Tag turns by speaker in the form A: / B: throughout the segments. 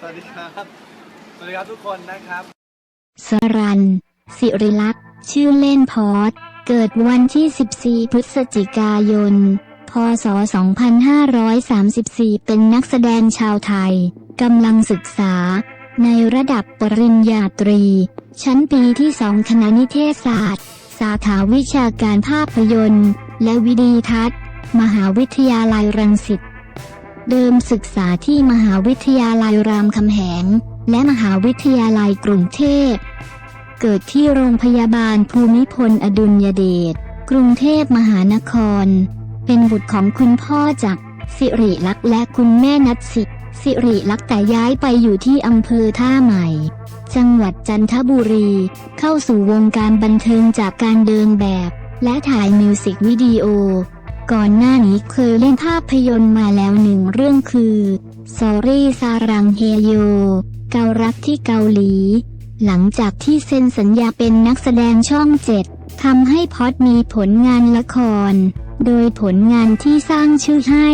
A: สวัสดีครับ สวัสดีครับทุกคนนะครับ
B: สรัน สิริลักษ์ ชื่อเล่นพอด เกิดวันที่ 14 พฤศจิกายน พศ 2534 เป็นนักแสดงชาวไทย กำลังศึกษา ในระดับปริญญาตรี ชั้นปีที่สองคณะนิเทศศาสตร์ สาขาวิชาการภาพยนตร์ และวิดีทัศน์ มหาวิทยาลัยรังสิต เดิมศึกษาที่มหาวิทยาลัยรามคำแหง และมหาวิทยาลัยกรุงเทพ เกิดที่โรงพยาบาลภูมิพลอดุลยเดช กรุงเทพมหานคร เป็นบุตรของคุณพ่อจากสิริลักษณ์และคุณแม่นัทสิสิริลักษณ์แต่ย้ายไปอยู่ที่อำเภอท่าใหม่ จังหวัดจันทบุรี เข้าสู่วงการบันเทิงจากการเดินแบบ และถ่ายมิวสิกวิดีโอ ก่อนหน้านี้เคยเล่นภาพยนตร์มาแล้วหนึ่งเรื่องคือ Sorry ซารังเฮโย เการักที่เกาหลี หลังจากที่เซ็นสัญญาเป็นนักแสดงช่องเจ็ดทำให้พอดมีผลงานละคร โดยผลงานที่สร้างชื่อให้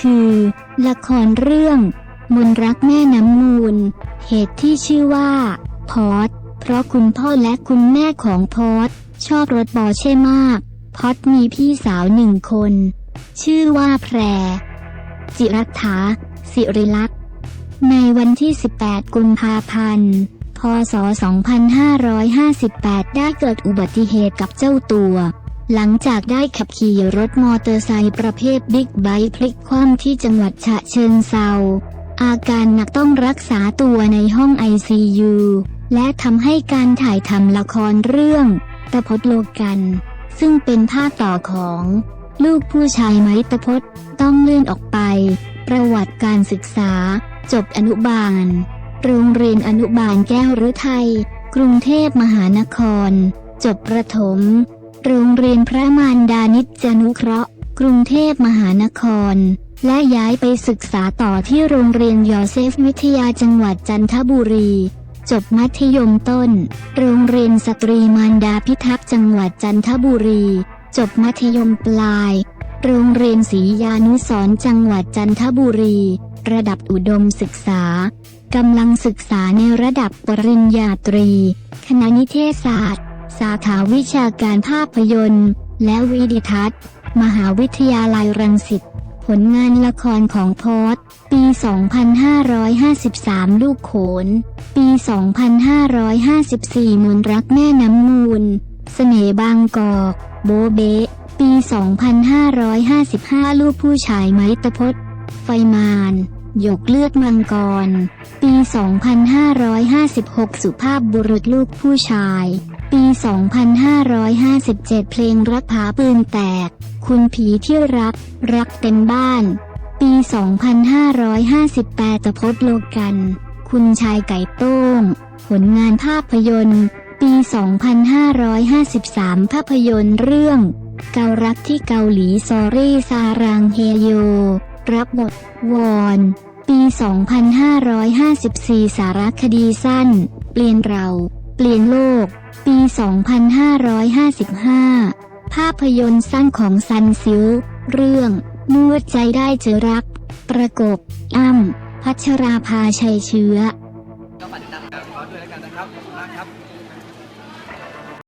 B: คือ ละครเรื่อง มนรักแม่น้ำมูล เหตุที่ชื่อว่า พอดเพราะคุณพ่อและคุณแม่ของพอดชอบรถบอเช่มาก พอดมีพี่สาวหนึ่งคน ชื่อว่าแพร จิรัตถาสิริลักษณ์ในวันที่ 18 กุมภาพันธ์ พศ 2558 ได้เกิดอุบัติเหตุกับเจ้าตัว หลังจากได้ขับขี่รถมอเตอร์ไซค์ประเภทบิ๊กไบค์พลิกคว่ำที่จังหวัดฉะเชิงเซา อาการหนักต้องรักษาตัวในห้อง ICU และทำให้การถ่ายทำละครเรื่องตะพดโลกัน ซึ่งเป็นภาคต่อของ ลูกผู้ชายไม้ตะพดต้องเลื่อนออกไป ประวัติการศึกษา จบอนุบาล โรงเรียนอนุบาลแก้วฤทัยกรุงเทพมหานคร จบประถม โรงเรียนพระมารดานิจจนุเคราะห์ กรุงเทพมหานคร และย้ายไปศึกษาต่อที่โรงเรียนยอเซฟวิทยาจังหวัดจันทบุรี จบมัธยมต้น โรงเรียนสตรีมารดาพิทักษ์จังหวัดจันทบุรี จบมัธยมปลาย โรงเรียนศรียานุสร์จังหวัดจันทบุรี ระดับอุดมศึกษากำลังศึกษาในระดับปริญญาตรี คณะนิเทศศาสตร์ สาขาวิชาการภาพยนตร์ และวิดีทัศน์ มหาวิทยาลัยรังสิตผลงานละครของพอดปี 2553 ลูกโขน ปี 2554 มนรักแม่น้ำมูล เสน่บางกอก โบเบะปี 2555 ลูกผู้ชายไม้ตะพดไฟมานหยกเลือดมังกร ปี 2556 สุภาพบุรุษลูกผู้ชาย ปี 2557 เพลงรักผาปืนแตก คุณผีที่รัก รักเต็มบ้าน ปี 2558ตะพดโลกัน คุณชายไก่โต้ง ผลงานภาพยนตร์ ปี 2553 ภาพยนตร์เรื่อง เการักที่เกาหลีซอรี่ซารังเฮโย รับบทวอน ปี 2554 สารคดีสั้น เปลี่ยนเรา เปลี่ยนโลก ปี 2555 ภาพยนตร์สั้นของซันซิล เรื่องนวดใจได้เจอรัก ประกบอ้ำ พัชราภาชัยเชื้อ